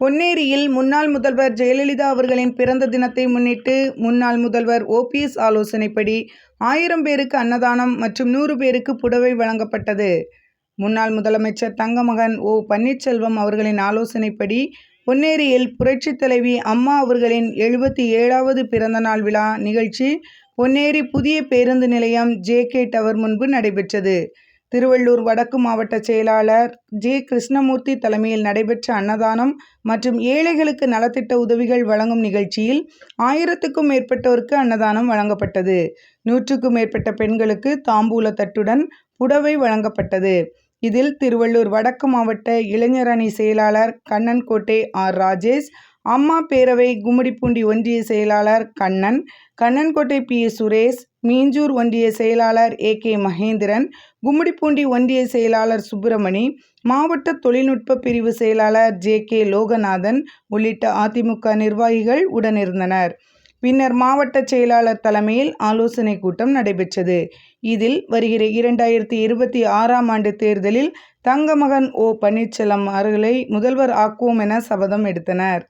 பொன்னேரியில் முன்னாள் முதல்வர் ஜெயலலிதா அவர்களின் பிறந்த தினத்தை முன்னிட்டு முன்னாள் முதல்வர் ஓபிஎஸ் ஆலோசனைப்படி ஆயிரம் பேருக்கு அன்னதானம் மற்றும் நூறு பேருக்கு புடவை வழங்கப்பட்டது. முன்னாள் முதலமைச்சர் தங்கமகன் ஓ பன்னீர்செல்வம் அவர்களின் ஆலோசனைப்படி பொன்னேரியில் புரட்சித் தலைவி அம்மா அவர்களின் எழுபத்தி ஏழாவது பிறந்தநாள் விழா நிகழ்ச்சி பொன்னேரி புதிய பேருந்து நிலையம் ஜே கே டவர் முன்பு நடைபெற்றது. திருவள்ளூர் வடக்கு மாவட்ட செயலாளர் ஜே. கிருஷ்ணமூர்த்தி தலைமையில் நடைபெற்ற அன்னதானம் மற்றும் ஏழைகளுக்கு நலத்திட்ட உதவிகள் வழங்கும் நிகழ்ச்சியில் ஆயிரத்துக்கும் மேற்பட்டோருக்கு அன்னதானம் வழங்கப்பட்டது. நூற்றுக்கும் மேற்பட்ட பெண்களுக்கு தாம்பூல தட்டுடன் புடவை வழங்கப்பட்டது. இதில் திருவள்ளூர் வடக்கு மாவட்ட இளைஞரணி செயலாளர் கண்ணன்கோட்டை ஆர். ராஜேஷ் அம்மா பேரவை கும்மிடிப்பூண்டி ஒன்றிய செயலாளர் கண்ணன் கண்ணன்கோட்டை பி. சுரேஷ் மீஞ்சூர் ஒன்றிய செயலாளர் ஏ. கே. மகேந்திரன் கும்மிடிப்பூண்டி ஒன்றிய செயலாளர் சுப்பிரமணி மாவட்ட தொழில்நுட்ப பிரிவு செயலாளர் ஜே. கே. லோகநாதன் உள்ளிட்ட அதிமுக நிர்வாகிகள் உடனிருந்தனர். பின்னர் மாவட்ட செயலாளர் தலைமையில் ஆலோசனை கூட்டம் நடைபெற்றது. இதில் வருகிற இரண்டாயிரத்தி இருபத்தி ஆறாம் ஆண்டு தேர்தலில் தங்கமகன் ஓ. பன்னீர்செல்வம் அவர்களை முதல்வர் ஆக்குவோம் என சபதம் எடுத்தனர்.